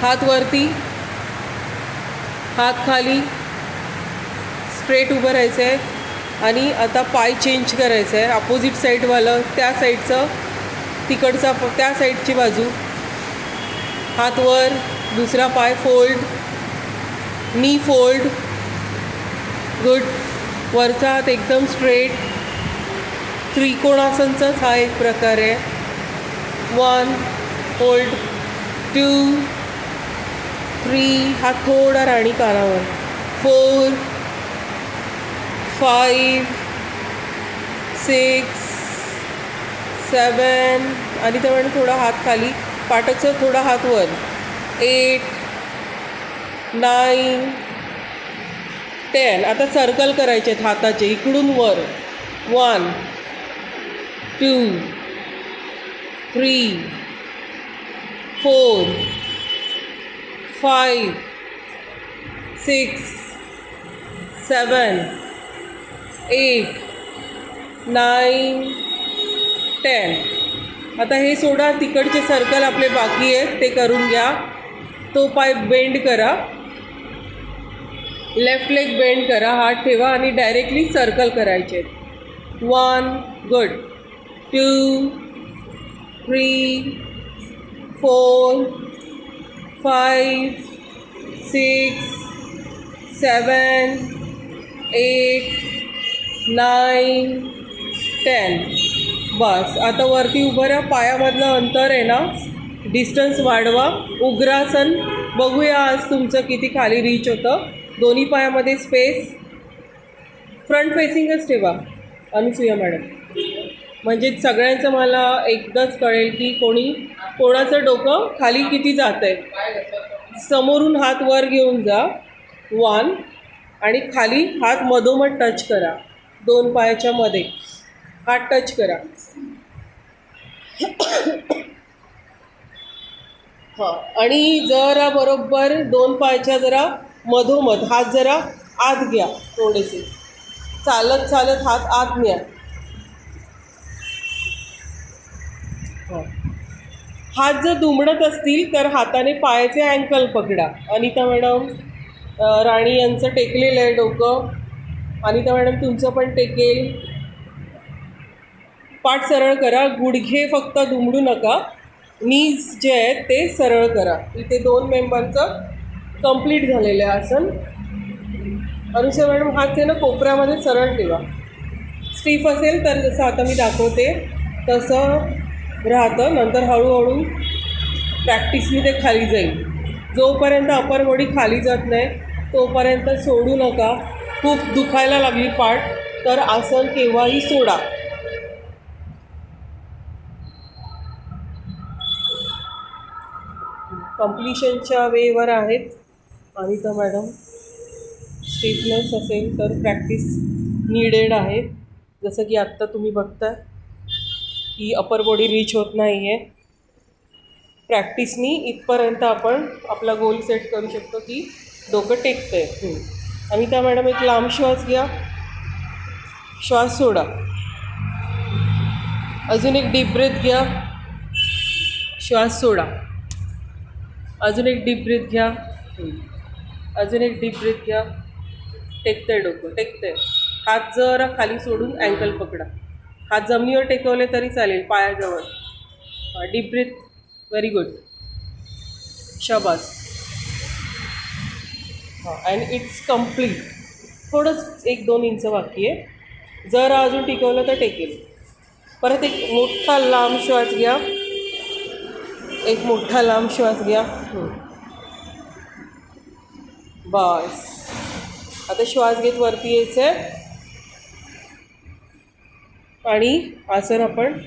हात वरती हात खाली स्ट्रेट उभं राहायचं आहे आणि आता पाय चेंज करायचं आहे अपोजिट साईडवालं त्या साईडचं तिकडचा त्या साईडची बाजू. हात वर दुसरा पाय फोल्ड नी फोल्ड गुड वरचा हात एकदम स्ट्रेट त्रिकोणासनचाच हा एक प्रकार आहे. वन होल्ड टू थ्री हा थोडा राणी कानावर फोर फाईव्ह सिक्स सेवन आणि त्यामुळे थोडा हात खाली पाटाचं थोडा हात वर. एट नाईन टेन आता सर्कल करायचे आहेत हाताचे इकडून वर. One two three four five six seven eight nine ten आता हे सोडा तिकडचे सर्कल आपले बाकी आहेत ते करून घ्या. तो पाय बेंड करा. लेफ्ट लेग बेंड करा हात ठेवा आणि डायरेक्टली सर्कल करायचे one good two three four five six seven eight nine ten. बस आता वरती उभं राहा पायामधलं अंतर आहे ना डिस्टन्स वाढवा. उग्रासन बघूया आज तुमचं किती खाली रीच होतं. दोन्ही पायामध्ये स्पेस फ्रंट फेसिंगच ठेवा. अनुसूया मॅडम म्हणजे सगळ्यांचं मला एकदाच कळेल की कोणी कोणाचं डोकं खाली किती जात आहे समोरून हात वर घेऊन जा वन आणि खाली हात मधोमध टच करा. दोन पायाच्या मध्ये. हात टच करा. हां आणि जरा बरोबर दोन पायाच्या जरा मधोमध. हात जरा आत घ्या थोडेसे. चालत चालत हात आत न्या. हात जर दुमडत असतील तर हाताने पायाचे अँकल पकडा. अनिता मॅडम राणी यांचं टेकलेलं आहे डोकं. अनिता मॅडम तुमचं पण टेकेल. पाठ सरळ करा. गुडघे फक्त दुमडू नका. नीज जे आहेत ते सरळ करा. इथे दोन मेंबरचं कंप्लीट झालेलं आहे आसन. अनुषा मॅडम हात आहे ना कोपऱ्यामध्ये सरळ ठेवा. स्टीफ असेल तर जसं आता मी दाखवते तसं राहतं नंतर हळूहळू प्रॅक्टिसनी ते खाली जाईल. जोपर्यंत अपर बॉडी खाली जात नाही तोपर्यंत सोडू नका. खूप दुखायला लागली पाठ तर आसन केव्हाही सोडा. कम्प्लिशनच्या वेवर आहेत. अनिता मॅडम स्टिफनेस असेल तर प्रॅक्टिस नीडेड आहे. जसं की आत्ता तुम्ही बघता की अपर बॉडी रीच होत नाही आहे प्रॅक्टिसनी इथपर्यंत आपण आपला गोल सेट करू शकतो की डोकं टेकतं आहे अनिता मॅडम एक लांब श्वास घ्या. श्वास सोडा. अजून एक डीप ब्रेथ घ्या. श्वास सोडा. अजून एक डीप ब्रीथ घ्या. अजून एक डीप ब्रीथ घ्या. टेकतंय डोकं टेकतंय. हात जरा खाली सोडून अँकल पकडा. हात जमिनीवर टेकवले तरी चालेल पायाजवळ. डीप ब्रीथ व्हेरी गुड शबास. हां अँड इट्स कंप्लीट थोडंच एक दोन इंच बाकी आहे. जर अजून टिकवलं तर टेकेल. परत एक मोठा लांब श्वास घ्या. एक मोठा लांब श्वास घ्या. बस. आता श्वास घेत वरती यायचं आहे आणि आसन आपण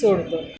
सोडतो.